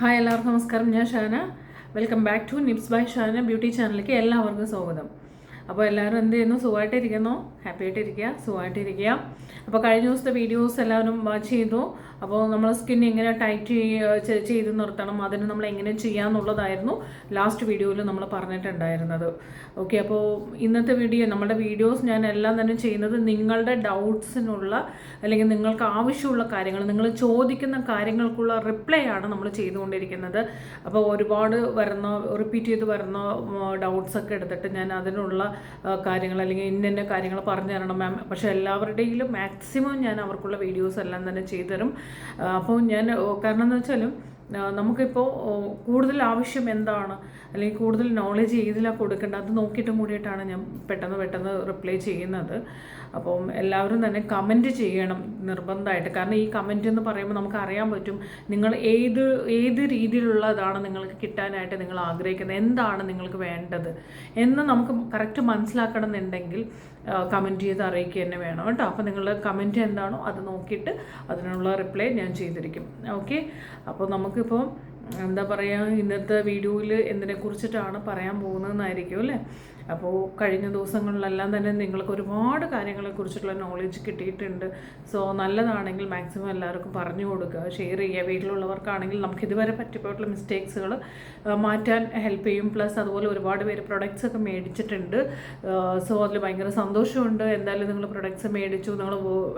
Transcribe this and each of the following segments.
Hi എല്ലാവർക്കും നമസ്കാരം. ഞാൻ Shana. Welcome back to tips by Shana beauty ചാനലിലേക്ക് എല്ലാവർക്കും സ്വാഗതം. അപ്പോൾ എല്ലാവരും എന്ത് ചെയ്യുന്നു? സുഖമായിട്ടിരിക്കുന്നു. ഹാപ്പി ആയിട്ടിരിക്കുക. സുഖമായിട്ടിരിക്കുക. അപ്പോൾ കഴിഞ്ഞ ദിവസത്തെ വീഡിയോസ് എല്ലാവരും വാച്ച് ചെയ്തു. അപ്പോൾ നമ്മൾ സ്കിൻ എങ്ങനെ ടൈറ്റ് ചെയ്ത് നിർത്തണം. അതിന് നമ്മൾ എങ്ങനെ ചെയ്യാമെന്നുള്ളതായിരുന്നു ലാസ്റ്റ് വീഡിയോയിൽ നമ്മൾ പറഞ്ഞിട്ടുണ്ടായിരുന്നത്. ഓക്കെ അപ്പോൾ ഇന്നത്തെ വീഡിയോ നമ്മുടെ വീഡിയോസ് ഞാൻ എല്ലാം തന്നെ ചെയ്യുന്നത് നിങ്ങളുടെ ഡൗട്ട്സിനുള്ള അല്ലെങ്കിൽ നിങ്ങൾക്ക് ആവശ്യമുള്ള കാര്യങ്ങൾ നിങ്ങൾ ചോദിക്കുന്ന കാര്യങ്ങൾക്കുള്ള റിപ്ലൈ ആണ് നമ്മൾ ചെയ്തുകൊണ്ടിരിക്കുന്നത്. അപ്പോൾ ഒരുപാട് വരുന്ന റിപ്പീറ്റ് ചെയ്ത് വരുന്ന ഡൗട്ട്സ് ഒക്കെ എടുത്തിട്ട് ഞാൻ അതിനുള്ള കാര്യങ്ങൾ അല്ലെങ്കിൽ ഇന്ന കാര്യങ്ങൾ പറഞ്ഞു തരണം മാം പക്ഷേ എല്ലാവരുടെയും മാക്സിമം ഞാൻ അവർക്കുള്ള വീഡിയോസ് എല്ലാം തന്നെ ചെയ്തു തരും. അപ്പോൾ ഞാൻ കാരണം എന്ന് വെച്ചാലും നമുക്കിപ്പോൾ കൂടുതൽ ആവശ്യം എന്താണ്? അല്ലെങ്കിൽ കൂടുതൽ നോളജ് ഏതിലാണ് കൊടുക്കേണ്ടത്? അത് നോക്കിയിട്ട് കൂടിയിട്ടാണ് ഞാൻ പെട്ടെന്ന് പെട്ടെന്ന് റിപ്ലൈ ചെയ്യുന്നത്. അപ്പം എല്ലാവരും തന്നെ കമന്റ് ചെയ്യണം നിർബന്ധമായിട്ട്. കാരണം ഈ കമന്റ് എന്ന് പറയുമ്പോൾ നമുക്ക് അറിയാൻ പറ്റും നിങ്ങൾ ഏത് ഏത് രീതിയിലുള്ളതാണ് നിങ്ങൾക്ക് കിട്ടാനായിട്ട് നിങ്ങൾ ആഗ്രഹിക്കുന്നത്? എന്താണ് നിങ്ങൾക്ക് വേണ്ടത്? എന്ന് നമുക്ക് കറക്റ്റ് മനസ്സിലാക്കണം എന്നുണ്ടെങ്കിൽ കമന്റ് ചെയ്ത് അറിയിക്കുക തന്നെ വേണം കേട്ടോ. അപ്പോൾ നിങ്ങളുടെ കമന്റ് എന്താണോ അത് നോക്കിയിട്ട് അതിനുള്ള റിപ്ലൈ ഞാൻ ചെയ്തിരിക്കും. ഓക്കെ അപ്പോൾ നമുക്കിപ്പം എന്താ പറയുക ഇന്നത്തെ വീഡിയോയിൽ എന്തിനെ കുറിച്ചിട്ടാണ് പറയാൻ പോകുന്നതെന്നായിരിക്കും അല്ലേ? അപ്പോൾ കഴിഞ്ഞ ദിവസങ്ങളിലെല്ലാം തന്നെ നിങ്ങൾക്ക് ഒരുപാട് കാര്യങ്ങളെ കുറിച്ചിട്ടുള്ള നോളജ് കിട്ടിയിട്ടുണ്ട്. സോ നല്ലതാണെങ്കിൽ മാക്സിമം എല്ലാവർക്കും പറഞ്ഞു കൊടുക്കുക. ഷെയർ ചെയ്യുക. വീട്ടിലുള്ളവർക്കാണെങ്കിൽ നമുക്ക് ഇതുവരെ പറ്റിപ്പോയിട്ടുള്ള മിസ്റ്റേക്സുകൾ മാറ്റാൻ ഹെൽപ്പ് ചെയ്യും. പ്ലസ് അതുപോലെ ഒരുപാട് പേര് പ്രൊഡക്ട്സ് ഒക്കെ മേടിച്ചിട്ടുണ്ട്. സോ അതിൽ ഭയങ്കര സന്തോഷമുണ്ട്. എന്തായാലും നിങ്ങൾ പ്രൊഡക്ട്സ് മേടിച്ചു. നിങ്ങൾ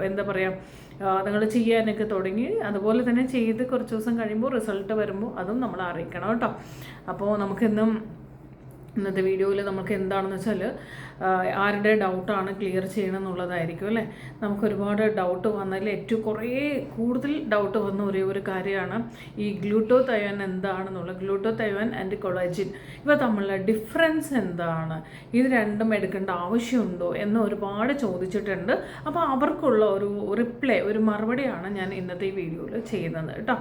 എന്താ പറയുക നിങ്ങൾ ചെയ്യാനൊക്കെ തുടങ്ങി. അതുപോലെ തന്നെ ചെയ്ത് കുറച്ച് ദിവസം കഴിയുമ്പോൾ റിസൾട്ട് വരുമ്പോൾ അതും നമ്മൾ അറിയിക്കണം കേട്ടോ. അപ്പോൾ നമുക്കിന്നും ഇന്നത്തെ വീഡിയോയിൽ നമുക്ക് എന്താണെന്ന് വെച്ചാൽ ആരുടെ ഡൗട്ടാണ് ക്ലിയർ ചെയ്യണം എന്നുള്ളതായിരിക്കും അല്ലേ? നമുക്ക് ഒരുപാട് ഡൗട്ട് വന്നതിൽ ഏറ്റവും കുറേ കൂടുതൽ ഡൗട്ട് വന്ന ഒരേ ഒരു കാര്യമാണ് ഈ ഗ്ലൂട്ടോ തയോൻ എന്താണെന്നുള്ളത്. Glutathione and collagen. ഇവ തമ്മിലുള്ള ഡിഫറൻസ് എന്താണ്? ഇത് രണ്ടും എടുക്കേണ്ട ആവശ്യമുണ്ടോ എന്ന് ഒരുപാട് ചോദിച്ചിട്ടുണ്ട്. അപ്പോൾ അവർക്കുള്ള ഒരു റിപ്ലൈ ഒരു മറുപടിയാണ് ഞാൻ ഇന്നത്തെ ഈ വീഡിയോയിൽ ചെയ്യുന്നത് കേട്ടോ.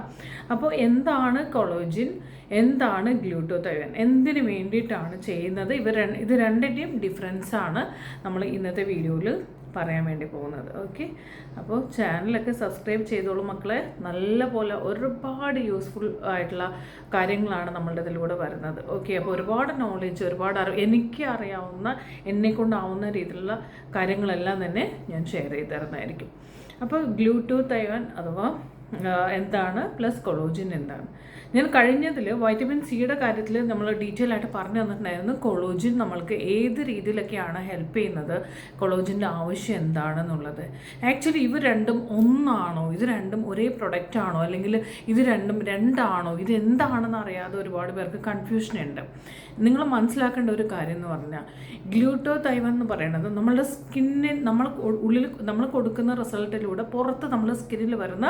അപ്പോൾ എന്താണ് കൊളോജിൻ? എന്താണ് ഗ്ലൂട്ടോതൈവൻ? എന്തിനു വേണ്ടിയിട്ടാണ് ചെയ്യുന്നത്? രണ്ട് ഇത് രണ്ടിന്റെയും ഡിഫറൻസാണ് നമ്മൾ ഇന്നത്തെ വീഡിയോയിൽ പറയാൻ വേണ്ടി പോകുന്നത്. ഓക്കെ അപ്പോൾ ചാനലൊക്കെ സബ്സ്ക്രൈബ് ചെയ്തോളൂ മക്കളെ. നല്ല പോലെ ഒരുപാട് യൂസ്ഫുൾ ആയിട്ടുള്ള കാര്യങ്ങളാണ് നമ്മളുടെ ഇതിലൂടെ വരുന്നത്. ഓക്കെ അപ്പോൾ ഒരുപാട് നോളേജ് ഒരുപാട് അറിവ് എനിക്ക് അറിയാവുന്ന എന്നെ കൊണ്ടാവുന്ന രീതിയിലുള്ള കാര്യങ്ങളെല്ലാം തന്നെ ഞാൻ ഷെയർ ചെയ്ത് തരുന്നതായിരിക്കും. അപ്പോൾ ഗ്ലൂട്ടൂത്ത് തൈവാൻ അഥവാ എന്താണ്? പ്ലസ് കൊളോജിൻ എന്താണ്? ഞാൻ കഴിഞ്ഞതിൽ വൈറ്റമിൻ സിയുടെ കാര്യത്തിൽ നമ്മൾ ഡീറ്റെയിൽ ആയിട്ട് പറഞ്ഞു തന്നിട്ടുണ്ടായിരുന്നു കൊളോജിൻ നമ്മൾക്ക് ഏത് രീതിയിലൊക്കെയാണ് ഹെൽപ്പ് ചെയ്യുന്നത്? കൊളോജിന്റെ ആവശ്യം എന്താണെന്നുള്ളത്. ആക്ച്വലി ഇവ രണ്ടും ഒന്നാണോ? ഇത് രണ്ടും ഒരേ പ്രൊഡക്റ്റ് ആണോ? അല്ലെങ്കിൽ ഇത് രണ്ടും രണ്ടാണോ? ഇത് എന്താണെന്ന് അറിയാതെ ഒരുപാട് പേർക്ക് കൺഫ്യൂഷൻ ഉണ്ട്. നിങ്ങൾ മനസ്സിലാക്കേണ്ട ഒരു കാര്യം എന്ന് പറഞ്ഞാൽ ഗ്ലൂട്ടോ തൈവൻ എന്ന് പറയുന്നത് നമ്മളുടെ സ്കിന്നിൽ നമ്മൾ ഉള്ളിൽ നമ്മൾ കൊടുക്കുന്ന റിസൾട്ടിലൂടെ പുറത്ത് നമ്മുടെ സ്കിന്നിൽ വരുന്ന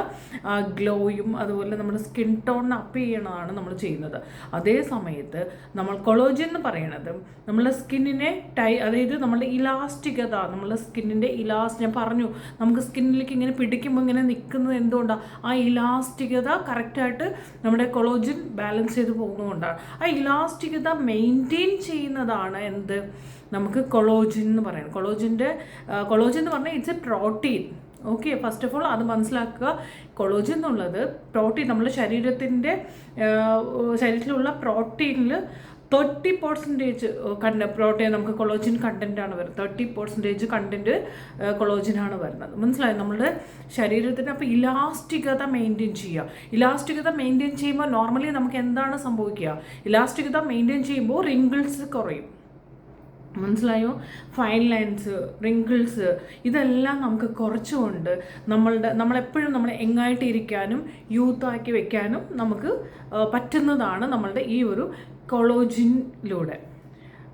ഗ്ലോയും അതുപോലെ നമ്മുടെ സ്കിൻ ടോൺ അപ്പ് ചെയ്യണതാണ് നമ്മൾ ചെയ്യുന്നത്. അതേ സമയത്ത് നമ്മൾ കൊളോജിൻ എന്ന് പറയണത് നമ്മളെ സ്കിന്നിനെ ടൈ അതായത് നമ്മളുടെ ഇലാസ്റ്റികത നമ്മളെ സ്കിന്നിന്റെ ഇലാസ് ഞാൻ പറഞ്ഞു നമുക്ക് സ്കിന്നിലേക്ക് ഇങ്ങനെ പിടിക്കുമ്പോൾ ഇങ്ങനെ നിൽക്കുന്നത് എന്തുകൊണ്ടാണ് ആ ഇലാസ്റ്റികത കറക്റ്റായിട്ട് നമ്മുടെ കൊളോജിൻ ബാലൻസ് ചെയ്ത് പോകുന്നതുകൊണ്ടാണ് ആ ഇലാസ്റ്റികത മെയിന്റെയിൻ ചെയ്യുന്നതാണ് എന്ത്? നമുക്ക് കൊളോജിൻ എന്ന് പറയുന്നത് കൊളോജിന്റെ കൊളോജിൻ എന്ന് പറഞ്ഞാൽ it's a protein. Okay first of all അത് മനസ്സിലാക്കുക. കൊളോജൻ എന്നുള്ളത് പ്രോട്ടീൻ നമ്മുടെ ശരീരത്തിന്റെ ശരീരത്തിലുള്ള പ്രോട്ടീനിൽ തേർട്ടി പെർസെന്റേജ് കണ്ട പ്രോട്ടീൻ നമുക്ക് കൊളോജിൻ കണ്ടന്റാണ് വരുന്നത്. തേർട്ടി പെർസെന്റേജ് കണ്ടന്റ് കൊളോജിനാണ് വരുന്നത്. മനസ്സിലായി? നമ്മുടെ ശരീരത്തിന് അപ്പോൾ ഇലാസ്റ്റികത മെയിന്റെയിൻ ചെയ്യുക. ഇലാസ്റ്റികത മെയിന്റെയിൻ ചെയ്യുമ്പോൾ നോർമലി നമുക്ക് എന്താണ് സംഭവിക്കുക? ഇലാസ്റ്റികത മെയിന്റെയിൻ ചെയ്യുമ്പോൾ റിങ്കിൾസ് കുറയും. മനസ്സിലായോ? ഫൈൻ ലൈൻസ് റിങ്കിൾസ് ഇതെല്ലാം നമുക്ക് കുറച്ചുകൊണ്ട് നമ്മളുടെ നമ്മളെപ്പോഴും നമ്മളെ എങ്ങായിട്ട് ഇരിക്കാനും യൂത്താക്കി വെക്കാനും നമുക്ക് പറ്റുന്നതാണ് നമ്മളുടെ ഈ ഒരു കൊളോജിനിലൂടെ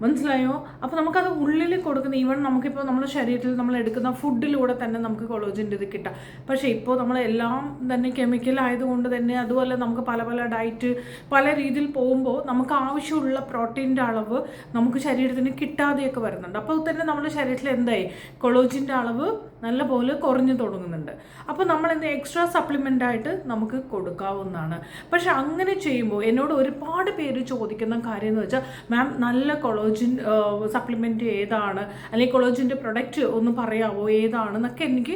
മനസ്സിലായോ? അപ്പോൾ നമുക്കത് ഉള്ളിൽ കൊടുക്കുന്ന ഈവൻ നമുക്കിപ്പോൾ നമ്മുടെ ശരീരത്തിൽ നമ്മൾ എടുക്കുന്ന ഫുഡിലൂടെ തന്നെ നമുക്ക് കൊളോജിന്റെ ഇത് കിട്ടാം. പക്ഷേ ഇപ്പോൾ നമ്മളെല്ലാം തന്നെ കെമിക്കൽ ആയതുകൊണ്ട് തന്നെ അതുപോലെ നമുക്ക് പല പല ഡയറ്റ് പല രീതിയിൽ പോകുമ്പോൾ നമുക്ക് ആവശ്യമുള്ള പ്രോട്ടീന്റെ അളവ് നമുക്ക് ശരീരത്തിന് കിട്ടാതെയൊക്കെ വരുന്നുണ്ട്. അപ്പോൾ തന്നെ നമ്മുടെ ശരീരത്തിൽ എന്തായി? കൊളോജിന്റെ അളവ് നല്ലപോലെ കുറഞ്ഞു തുടങ്ങുന്നുണ്ട്. അപ്പോൾ നമ്മൾ എന്ത് എക്സ്ട്രാ സപ്ലിമെന്റ് ആയിട്ട് നമുക്ക് കൊടുക്കാവുന്നതാണ്. പക്ഷെ അങ്ങനെ ചെയ്യുമ്പോൾ എന്നോട് ഒരുപാട് പേര് ചോദിക്കുന്ന കാര്യം എന്ന് വെച്ചാൽ മാം നല്ല കൊളോജിൻ കൊളോജിൻ സപ്ലിമെന്റ് ഏതാണ്? അല്ലെങ്കിൽ കൊളോജിന്റെ പ്രൊഡക്റ്റ് ഒന്ന് പറയാമോ ഏതാണെന്നൊക്കെ എനിക്ക്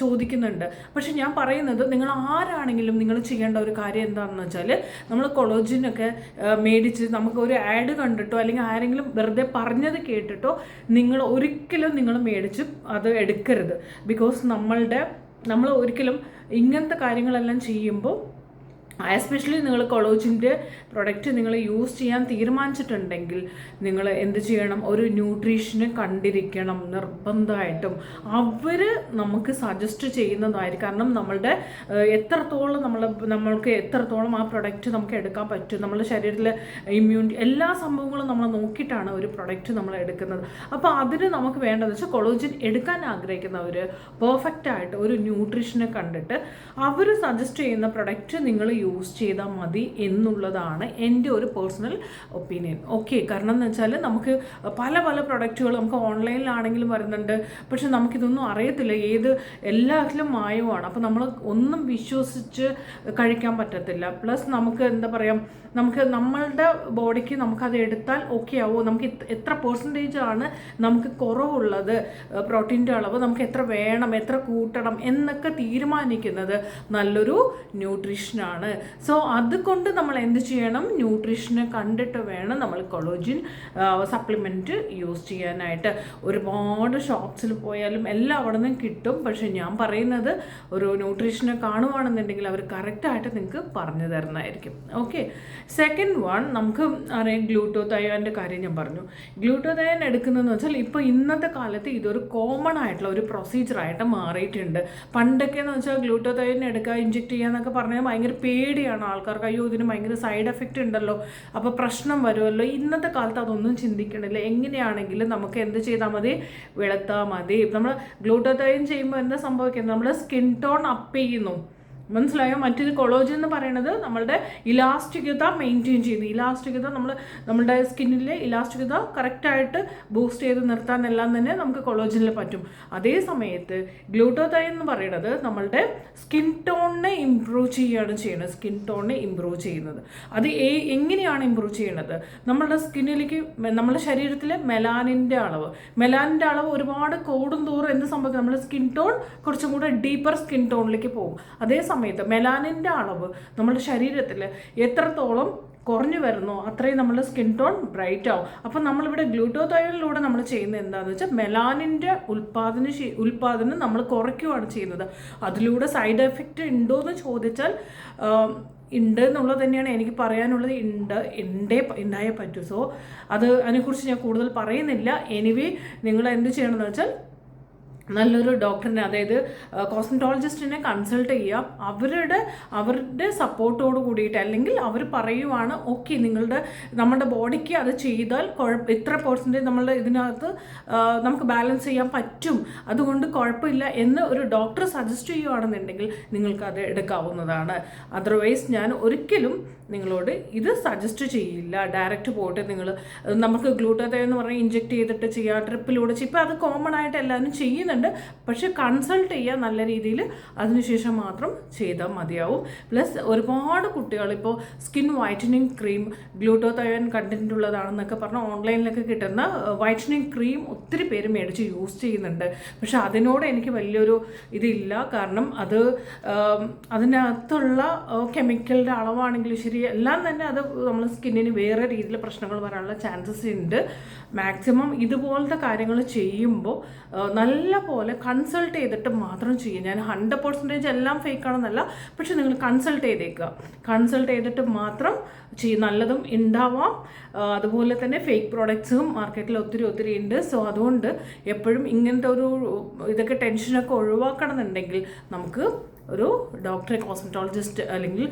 ചോദിക്കുന്നുണ്ട്. പക്ഷെ ഞാൻ പറയുന്നത് നിങ്ങൾ ആരാണെങ്കിലും നിങ്ങൾ ചെയ്യേണ്ട ഒരു കാര്യം എന്താണെന്ന് വെച്ചാൽ നമ്മൾ കൊളോജിനൊക്കെ ആ, മേടിച്ച് നമുക്ക് ഒരു ആഡ് കണ്ടിട്ടോ അല്ലെങ്കിൽ ആരെങ്കിലും വെറുതെ പറഞ്ഞത് കേട്ടിട്ടോ നിങ്ങൾ ഒരിക്കലും നിങ്ങൾ മേടിച്ച് അത് എടുക്കരുത്. ബിക്കോസ് നമ്മളുടെ നമ്മൾ ഒരിക്കലും ഇങ്ങനത്തെ കാര്യങ്ങളെല്ലാം ചെയ്യുമ്പോൾ എസ്പെഷ്യലി നിങ്ങൾ കൊളോജിന്റെ പ്രൊഡക്റ്റ് നിങ്ങൾ യൂസ് ചെയ്യാൻ തീരുമാനിച്ചിട്ടുണ്ടെങ്കിൽ നിങ്ങൾ എന്ത് ചെയ്യണം? ഒരു ന്യൂട്രീഷനെ കണ്ടിരിക്കണം നിർബന്ധമായിട്ടും. അവർ നമുക്ക് സജസ്റ്റ് ചെയ്യുന്നതായിരിക്കും. കാരണം നമ്മളുടെ എത്രത്തോളം നമ്മൾ നമ്മൾക്ക് എത്രത്തോളം ആ പ്രൊഡക്റ്റ് നമുക്ക് എടുക്കാൻ പറ്റും? നമ്മുടെ ശരീരത്തിലെ ഇമ്മ്യൂണിറ്റി എല്ലാ സംഭവങ്ങളും നമ്മൾ നോക്കിയിട്ടാണ് ഒരു പ്രൊഡക്റ്റ് നമ്മൾ എടുക്കുന്നത്. അപ്പോൾ അതിന് നമുക്ക് വേണ്ടതെന്ന് വെച്ചാൽ കൊളോജിൻ എടുക്കാൻ ആഗ്രഹിക്കുന്നവർ പെർഫെക്റ്റായിട്ട് ഒരു ന്യൂട്രീഷനെ കണ്ടിട്ട് അവർ സജസ്റ്റ് ചെയ്യുന്ന പ്രൊഡക്റ്റ് നിങ്ങൾ യൂസ് ചെയ്താൽ മതി എന്നുള്ളതാണ് എന്റെ ഒരു പേഴ്സണൽ ഒപ്പീനിയൻ ഓക്കെ കാരണം എന്ന് വെച്ചാൽ നമുക്ക് പല പല പ്രൊഡക്റ്റുകൾ നമുക്ക് ഓൺലൈനിലാണെങ്കിലും വരുന്നുണ്ട്. പക്ഷെ നമുക്കിതൊന്നും അറിയത്തില്ല. ഏത് എല്ലാത്തിലും മായമാണ്. അപ്പോൾ നമ്മൾ ഒന്നും വിശ്വസിച്ച് കഴിക്കാൻ പറ്റത്തില്ല. പ്ലസ് നമുക്ക് എന്താ പറയുക നമുക്ക് നമ്മളുടെ ബോഡിക്ക് നമുക്കത് എടുത്താൽ ഓക്കെ ആവോ? നമുക്ക് എത്ര പെർസെന്റേജ് ആണ് നമുക്ക് കുറവുള്ളത്? പ്രോട്ടീന്റെ അളവ് നമുക്ക് എത്ര വേണം? എത്ര കൂട്ടണം? എന്നൊക്കെ തീരുമാനിക്കുന്നത് നല്ലൊരു ന്യൂട്രീഷനാണ് സോ അതുകൊണ്ട് നമ്മൾ എന്ത് ചെയ്യണം? ന്യൂട്രീഷനെ കണ്ടിട്ട് വേണം നമ്മൾ കൊളോജിൻ സപ്ലിമെന്റ് യൂസ് ചെയ്യാനായിട്ട്. ഒരുപാട് ഷോപ്സിൽ പോയാലും എല്ലാം അവിടെ നിന്നും കിട്ടും. പക്ഷേ ഞാൻ പറയുന്നത് ഒരു ന്യൂട്രീഷനെ കാണുവാണെന്നുണ്ടെങ്കിൽ അവർ കറക്റ്റായിട്ട് നിങ്ങൾക്ക് പറഞ്ഞു തരുന്നതായിരിക്കും. ഓക്കെ സെക്കൻഡ് വൺ നമുക്ക് അറിയാം ഗ്ലൂട്ടോതയോന്റെ കാര്യം ഞാൻ പറഞ്ഞു. ഗ്ലൂട്ടോതയൻ എടുക്കുന്നതെന്ന് വെച്ചാൽ ഇപ്പോൾ ഇന്നത്തെ കാലത്ത് ഇതൊരു കോമൺ ആയിട്ടുള്ള ഒരു പ്രൊസീജിയറായിട്ട് മാറിയിട്ടുണ്ട്. പണ്ടൊക്കെ എന്ന് വെച്ചാൽ ഗ്ലൂട്ടോതയൻ എടുക്കുക ഇഞ്ചെക്ട് ചെയ്യുക എന്നൊക്കെ പറഞ്ഞാൽ ഭയങ്കര പേടിയാണ് ആൾക്കാർക്ക്. അയ്യോ ഇതിന് ഭയങ്കര സൈഡ് എഫക്റ്റ് ഉണ്ടല്ലോ. അപ്പോൾ പ്രശ്നം വരുമല്ലോ. ഇന്നത്തെ കാലത്ത് അതൊന്നും ചിന്തിക്കണില്ല. എങ്ങനെയാണെങ്കിലും നമുക്ക് എന്ത് ചെയ്താൽ മതി? വെളുത്താൽ മതി. നമ്മൾ ഗ്ലൂട്ടോതൈൻ ചെയ്യുമ്പോൾ എന്താ സംഭവിക്കുന്നത്? നമ്മൾ സ്കിൻ ടോൺ അപ്പ് ചെയ്യുന്നു. മനസ്സിലായോ? മറ്റൊരു കൊളോജൻ എന്ന് പറയുന്നത് നമ്മളുടെ ഇലാസ്റ്റികത മെയിന്റെയിൻ ചെയ്യുന്നു. ഇലാസ്റ്റികത നമ്മൾ നമ്മുടെ സ്കിന്നിലെ ഇലാസ്റ്റികത കറക്റ്റായിട്ട് ബൂസ്റ്റ് ചെയ്ത് നിർത്താൻ എല്ലാം തന്നെ നമുക്ക് കൊളോജനിൽ പറ്റും. അതേ സമയത്ത് ഗ്ലൂട്ടോതൈൻ എന്ന് പറയുന്നത് നമ്മളുടെ സ്കിൻ ടോണിനെ ഇമ്പ്രൂവ് ചെയ്യുകയാണ് ചെയ്യുന്നത്. സ്കിൻ ടോണിനെ ഇമ്പ്രൂവ് ചെയ്യുന്നത്. അത് എങ്ങനെയാണ് ഇമ്പ്രൂവ് ചെയ്യുന്നത് നമ്മളുടെ സ്കിന്നിലേക്ക് നമ്മുടെ ശരീരത്തിലെ മെലാനിന്റെ അളവ്. മെലാനിന്റെ അളവ് ഒരുപാട് കൂടും തോറും എന്ത് സംഭവിക്കും? നമ്മുടെ സ്കിൻ ടോൺ കുറച്ചും കൂടെ ഡീപ്പർ സ്കിൻ ടോണിലേക്ക് പോകും. അതേ സമയത്ത് മെലാനിന്റെ അളവ് നമ്മുടെ ശരീരത്തിൽ എത്രത്തോളം കുറഞ്ഞു വരുന്നു അത്രയും നമ്മുടെ സ്കിൻ ടോൺ ബ്രൈറ്റ് ആവും. അപ്പം നമ്മളിവിടെ ഗ്ലൂട്ടോതയോണിലൂടെ നമ്മൾ ചെയ്യുന്നത് എന്താണെന്ന് വെച്ചാൽ മെലാനിന്റെ ഉൽപ്പാദന ഉൽപ്പാദനം നമ്മൾ കുറയ്ക്കുകയാണ് ചെയ്യുന്നത്. അതിലൂടെ സൈഡ് എഫക്റ്റ് ഉണ്ടോ എന്ന് ചോദിച്ചാൽ ഉണ്ട് എന്നുള്ളത് തന്നെയാണ് എനിക്ക് പറയാനുള്ളത്. ഉണ്ട് ഉണ്ടേ ഉണ്ടായേ പറ്റൂ. സോ അത് അതിനെക്കുറിച്ച് ഞാൻ കൂടുതൽ പറയുന്നില്ല. എനിവേ നിങ്ങൾ എന്ത് ചെയ്യണമെന്ന് വെച്ചാൽ നല്ലൊരു ഡോക്ടറിനെ അതായത് കോസ്മറ്റോളജിസ്റ്റിനെ കൺസൾട്ട് ചെയ്യാം അവരുടെ അവരുടെ സപ്പോർട്ടോട് കൂടിയിട്ട് അല്ലെങ്കിൽ അവർ പറയുവാണ് ഓക്കെ നിങ്ങളുടെ നമ്മുടെ ബോഡിക്ക് അത് ചെയ്താൽ കുഴപ്പം ഇത്ര പെർസെന്റേജ് നമ്മളുടെ ഇതിനകത്ത് നമുക്ക് ബാലൻസ് ചെയ്യാൻ പറ്റും. അതുകൊണ്ട് കുഴപ്പമില്ല എന്ന് ഒരു ഡോക്ടർ സജസ്റ്റ് ചെയ്യുവാണെന്നുണ്ടെങ്കിൽ നിങ്ങൾക്ക് അത് എടുക്കാവുന്നതാണ്. അതർവൈസ് ഞാൻ ഒരിക്കലും നിങ്ങളോട് ഇത് സജസ്റ്റ് ചെയ്യില്ല. ഡയറക്റ്റ് പോയിട്ട് നിങ്ങൾ നമുക്ക് ഗ്ലൂട്ടത്തെ എന്ന് പറഞ്ഞാൽ ഇഞ്ചെക്ട് ചെയ്തിട്ട് ചെയ്യുക ട്രിപ്പിലൂടെ ഇപ്പോൾ അത് കോമൺ ആയിട്ട് എല്ലാവരും ചെയ്യുന്നുണ്ട്. പക്ഷേ കൺസൾട്ട് ചെയ്യുക നല്ല രീതിയിൽ. അതിനുശേഷം മാത്രം ചെയ്താൽ മതിയാവും. പ്ലസ് ഒരുപാട് കുട്ടികൾ ഇപ്പോൾ skin whitening cream glutathione content ഉള്ളതാണെന്നൊക്കെ പറഞ്ഞ് ഓൺലൈനിലൊക്കെ കിട്ടുന്ന വൈറ്റനിങ് ക്രീം ഒത്തിരി പേര് മേടിച്ച് യൂസ് ചെയ്യുന്നുണ്ട്. പക്ഷെ അതിനോട് എനിക്ക് വലിയൊരു ഇതില്ല. കാരണം അത് അതിനകത്തുള്ള കെമിക്കലിന്റെ അളവാണെങ്കിലും ശരി എല്ലാം തന്നെ അത് നമ്മൾ സ്കിന്നിന് വേറെ രീതിയിൽ പ്രശ്നങ്ങൾ വരാനുള്ള ചാൻസസ് ഉണ്ട് മാക്സിമം ഇതുപോലത്തെ കാര്യങ്ങൾ ചെയ്യുമ്പോൾ നല്ല പോലെ കൺസൾട്ട് ചെയ്തിട്ട് മാത്രം ചെയ്യുക. ഞാൻ ഹൺഡ്രഡ് പെർസെന്റേജ് എല്ലാം ഫേക്ക് ആണെന്നല്ല പക്ഷെ നിങ്ങൾ കൺസൾട്ട് ചെയ്തേക്കുക. കൺസൾട്ട് ചെയ്തിട്ട് മാത്രം ചെയ്യും നല്ലതും ഉണ്ടാവാം അതുപോലെ തന്നെ ഫേക്ക് പ്രോഡക്ട്സും മാർക്കറ്റിൽ ഒത്തിരി ഒത്തിരി ഉണ്ട് സോ അതുകൊണ്ട് എപ്പോഴും ഇങ്ങനത്തെ ഒരു ഇതൊക്കെ ടെൻഷനൊക്കെ ഒഴിവാക്കണം എന്നുണ്ടെങ്കിൽ നമുക്ക് ഒരു ഡോക്ടറെ കോസ്മെറ്റോളജിസ്റ്റ് അല്ലെങ്കിൽ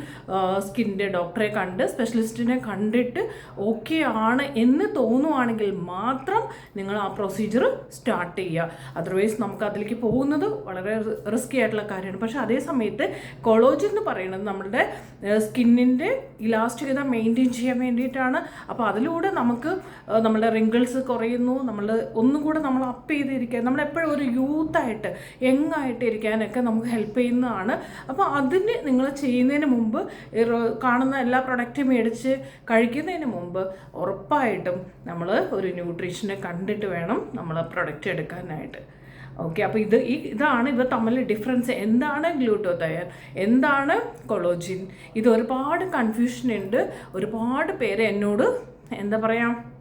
സ്കിന്റെ ഡോക്ടറെ കണ്ട് സ്പെഷ്യലിസ്റ്റിനെ കണ്ടിട്ട് ഓക്കെ ആണ് എന്ന് തോന്നുവാണെങ്കിൽ മാത്രം നിങ്ങൾ ആ പ്രൊസീജിയർ സ്റ്റാർട്ട് ചെയ്യുക. അതർവൈസ് നമുക്ക് അതിലേക്ക് പോകുന്നത് വളരെ റിസ്ക്കി ആയിട്ടുള്ള കാര്യമാണ്. പക്ഷേ അതേ സമയത്ത് കൊളോജൻ എന്ന് പറയുന്നത് നമ്മളുടെ സ്കിന്നിന്റെ ഇലാസ്റ്റികത മെയിന്റെയിൻ ചെയ്യാൻ വേണ്ടിയിട്ടാണ്. അപ്പോൾ അതിലൂടെ നമുക്ക് നമ്മുടെ റിങ്കിൾസ് കുറയുന്നു. നമ്മൾ ഒന്നും കൂടെ നമ്മൾ അപ്പ് ചെയ്തിരിക്കാൻ നമ്മളെപ്പോഴും ഒരു യൂത്തായിട്ട് യങ്ങായിട്ട് ഇരിക്കാനൊക്കെ നമുക്ക് ഹെൽപ്പ് ചെയ്യുന്നതാണ്. ആണ്. അപ്പോൾ അതിന് നിങ്ങൾ ചെയ്യുന്നതിന് മുമ്പ് കാണുന്ന എല്ലാ പ്രൊഡക്റ്റും മേടിച്ച് കഴിക്കുന്നതിന് മുമ്പ് ഉറപ്പായിട്ടും നമ്മൾ ഒരു ന്യൂട്രീഷനെ കണ്ടിട്ട് വേണം നമ്മൾ പ്രൊഡക്റ്റ് എടുക്കാനായിട്ട്. ഓക്കെ അപ്പോൾ ഇത് ഈ ഇതാണ് ഇവ തമ്മിൽ ഡിഫറൻസ് എന്താണ് ഗ്ലൂട്ടോതയർ എന്താണ് കൊളോജിൻ ഇത് ഒരുപാട് കൺഫ്യൂഷൻ ഉണ്ട്. ഒരുപാട് പേര് എന്നോട് എന്താ പറയുക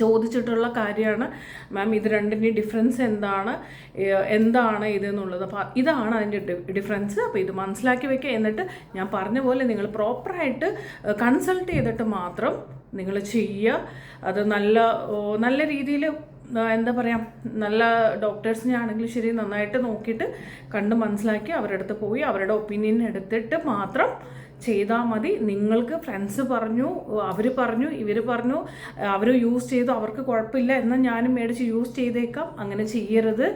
ചോദിച്ചിട്ടുള്ള കാര്യമാണ്. മാം ഇത് രണ്ടിന്റെയും ഡിഫറൻസ് എന്താണ്? എന്താണ് ഇതെന്നുള്ളത്. അപ്പോൾ ഇതാണ് അതിന്റെ ഡിഫറൻസ് അപ്പോൾ ഇത് മനസ്സിലാക്കി വെക്കുക എന്നിട്ട് ഞാൻ പറഞ്ഞ പോലെ നിങ്ങൾ പ്രോപ്പറായിട്ട് കൺസൾട്ട് ചെയ്തിട്ട് മാത്രം നിങ്ങൾ ചെയ്യുക. അത് നല്ല നല്ല രീതിയിൽ എന്താ പറയുക നല്ല ഡോക്ടേഴ്സിനെ ആണെങ്കിലും ശരി നന്നായിട്ട് നോക്കിയിട്ട് കണ്ട് മനസ്സിലാക്കി അവരുടെ അടുത്ത് പോയി അവരുടെ ഒപ്പീനിയൻ എടുത്തിട്ട് മാത്രം ചെയ്താൽ മതി. നിങ്ങൾക്ക് ഫ്രണ്ട്സ് പറഞ്ഞു അവർ പറഞ്ഞു ഇവർ പറഞ്ഞു അവർ യൂസ് ചെയ്തു അവർക്ക് കുഴപ്പമില്ല എന്നാൽ ഞാനും മേടിച്ച് യൂസ് ചെയ്തേക്കാം. അങ്ങനെ ചെയ്യരുത്.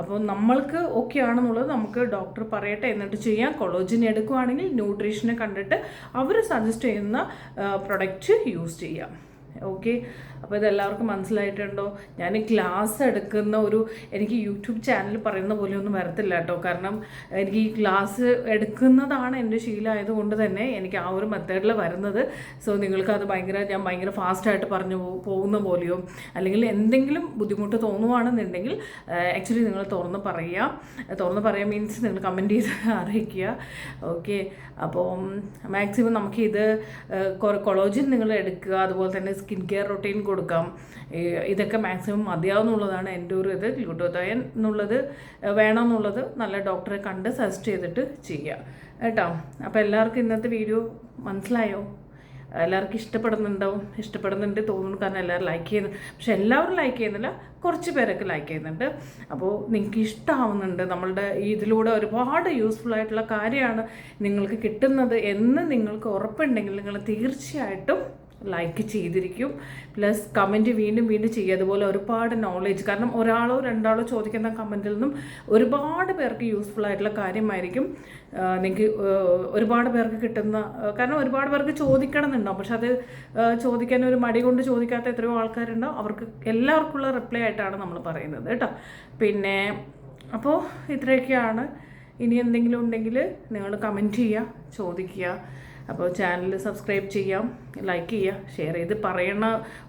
അപ്പോൾ നമ്മൾക്ക് ഓക്കെ ആണെന്നുള്ളത് നമുക്ക് ഡോക്ടർ പറയട്ടെ എന്നിട്ട് ചെയ്യാം. കൊളോജിൻ എടുക്കുവാണെങ്കിൽ ന്യൂട്രീഷനെ കണ്ടിട്ട് അവർ സജസ്റ്റ് ചെയ്യുന്ന പ്രൊഡക്റ്റ് യൂസ് ചെയ്യാം. ഓക്കെ അപ്പോൾ ഇതെല്ലാവർക്കും മനസ്സിലായിട്ടുണ്ടോ? ഞാൻ ക്ലാസ് എടുക്കുന്ന ഒരു എനിക്ക് യൂട്യൂബ് ചാനൽ പറയുന്ന പോലെ ഒന്നും വരത്തില്ല കേട്ടോ. കാരണം എനിക്ക് ഈ ക്ലാസ് എടുക്കുന്നതാണ് എന്റെ ശീലമായതുകൊണ്ട് തന്നെ എനിക്ക് ആ ഒരു മെത്തേഡിൽ വരുന്നത്. സോ നിങ്ങൾക്ക് അത് ഭയങ്കര ഞാൻ ഭയങ്കര ഫാസ്റ്റായിട്ട് പറഞ്ഞു പോകുന്ന പോലെയോ അല്ലെങ്കിൽ എന്തെങ്കിലും ബുദ്ധിമുട്ട് തോന്നുവാണെന്നുണ്ടെങ്കിൽ ആക്ച്വലി നിങ്ങൾ തുറന്ന് പറയുക. തുറന്ന് പറയുക മീൻസ് നിങ്ങൾ കമന്റ് ചെയ്ത് അറിയിക്കുക. ഓക്കെ അപ്പോൾ മാക്സിമം നമുക്കിത് കൊളോജിൻ നിങ്ങൾ എടുക്കുക. അതുപോലെ തന്നെ സ്കിൻ കെയർ റൊട്ടീൻ കൊടുക്കാം. ഇതൊക്കെ മാക്സിമം മതിയാവുന്നുള്ളതാണ് എന്റെ ഒരു ഇത്. ഗ്ലൂട്ടോതയൻ എന്നുള്ളത് വേണമെന്നുള്ളത് നല്ല ഡോക്ടറെ കണ്ട് സജസ്റ്റ് ചെയ്തിട്ട് ചെയ്യുക. കേട്ടോ? അപ്പോൾ എല്ലാവർക്കും ഇന്നത്തെ വീഡിയോ മനസ്സിലായോ? എല്ലാവർക്കും ഇഷ്ടപ്പെടുന്നുണ്ടാവും ഇഷ്ടപ്പെടുന്നുണ്ട് തോന്നുന്നു. കാരണം എല്ലാവരും ലൈക്ക് ചെയ്യുന്നു പക്ഷെ എല്ലാവരും ലൈക്ക് ചെയ്യുന്നില്ല. കുറച്ച് പേരൊക്കെ ലൈക്ക് ചെയ്യുന്നുണ്ട്. അപ്പോൾ നിങ്ങൾക്ക് ഇഷ്ടമാവുന്നുണ്ട് നമ്മളുടെ ഇതിലൂടെ ഒരുപാട് യൂസ്ഫുൾ ആയിട്ടുള്ള കാര്യമാണ് നിങ്ങൾക്ക് കിട്ടുന്നത് എന്ന് നിങ്ങൾക്ക് ഉറപ്പുണ്ടെങ്കിൽ നിങ്ങൾ തീർച്ചയായിട്ടും ലൈക്ക് ചെയ്തിരിക്കും. പ്ലസ് കമന്റ് വീണ്ടും വീണ്ടും ചെയ്യുക. അതുപോലെ ഒരുപാട് നോളേജ് കാരണം ഒരാളോ രണ്ടാളോ ചോദിക്കുന്ന കമന്റിൽ നിന്നും ഒരുപാട് പേർക്ക് യൂസ്ഫുൾ ആയിട്ടുള്ള കാര്യമായിരിക്കും. നിങ്ങൾക്ക് ഒരുപാട് പേർക്ക് കിട്ടുന്ന കാരണം ഒരുപാട് പേർക്ക് ചോദിക്കണം എന്നുണ്ടാവും പക്ഷെ അത് ചോദിക്കാൻ ഒരു മടി കൊണ്ട് ചോദിക്കാത്ത എത്രയോ ആൾക്കാരുണ്ടാവും. അവർക്ക് എല്ലാവർക്കുള്ള റിപ്ലൈ ആയിട്ടാണ് നമ്മൾ പറയുന്നത് കേട്ടോ. പിന്നെ അപ്പോൾ ഇത്രയൊക്കെയാണ്. ഇനി എന്തെങ്കിലും ഉണ്ടെങ്കിൽ നിങ്ങൾ കമന്റ് ചെയ്യുക ചോദിക്കുക. അപ്പോൾ ചാനൽ സബ്സ്ക്രൈബ് ചെയ്യാം ലൈക്ക് ചെയ്യുക ഷെയർ ചെയ്ത് പറയണ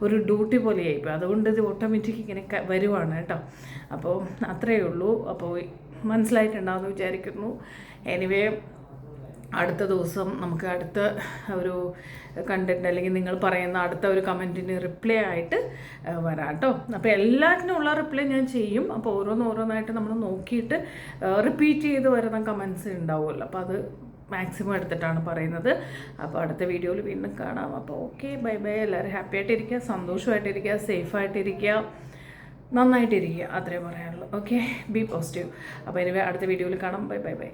ഒരു ഡ്യൂട്ടി പോലെയായി. ഇപ്പോൾ അതുകൊണ്ട് ഇത് ഓട്ടോമാറ്റിക് ഇങ്ങനെ വരുവാണ് കേട്ടോ. അപ്പോൾ അത്രയേ ഉള്ളൂ. അപ്പോൾ മനസ്സിലായിട്ടുണ്ടാവുമെന്ന് വിചാരിക്കുന്നു. എനിവേ അടുത്ത ദിവസം നമുക്ക് അടുത്ത ഒരു കണ്ടന്റ് അല്ലെങ്കിൽ നിങ്ങൾ പറയുന്ന അടുത്ത ഒരു കമന്റിന് റിപ്ലൈ ആയിട്ട് വരാം കേട്ടോ. അപ്പോൾ എല്ലാറ്റിനും ഉള്ള റിപ്ലൈ ഞാൻ ചെയ്യും. അപ്പോൾ ഓരോന്നോരോന്നായിട്ട് നമ്മൾ നോക്കിയിട്ട് റിപ്പീറ്റ് ചെയ്ത് വരുന്ന കമൻസ് ഉണ്ടാവുമല്ലോ. അപ്പോൾ അത് മാക്സിമം എടുത്തിട്ടാണ് പറയുന്നത്. അപ്പോൾ അടുത്ത വീഡിയോയിൽ വീണ്ടും കാണാം. അപ്പോൾ ഓക്കെ ബൈ ബൈ. എല്ലാവരും ഹാപ്പി ആയിട്ടിരിക്കുക സന്തോഷമായിട്ടിരിക്കുക സേഫായിട്ടിരിക്കുക നന്നായിട്ടിരിക്കുക. അത്രേ പറയാനുള്ളൂ. Okay be positive. അപ്പോൾ ഇനി അടുത്ത വീഡിയോയിൽ കാണാം. Bye bye bye.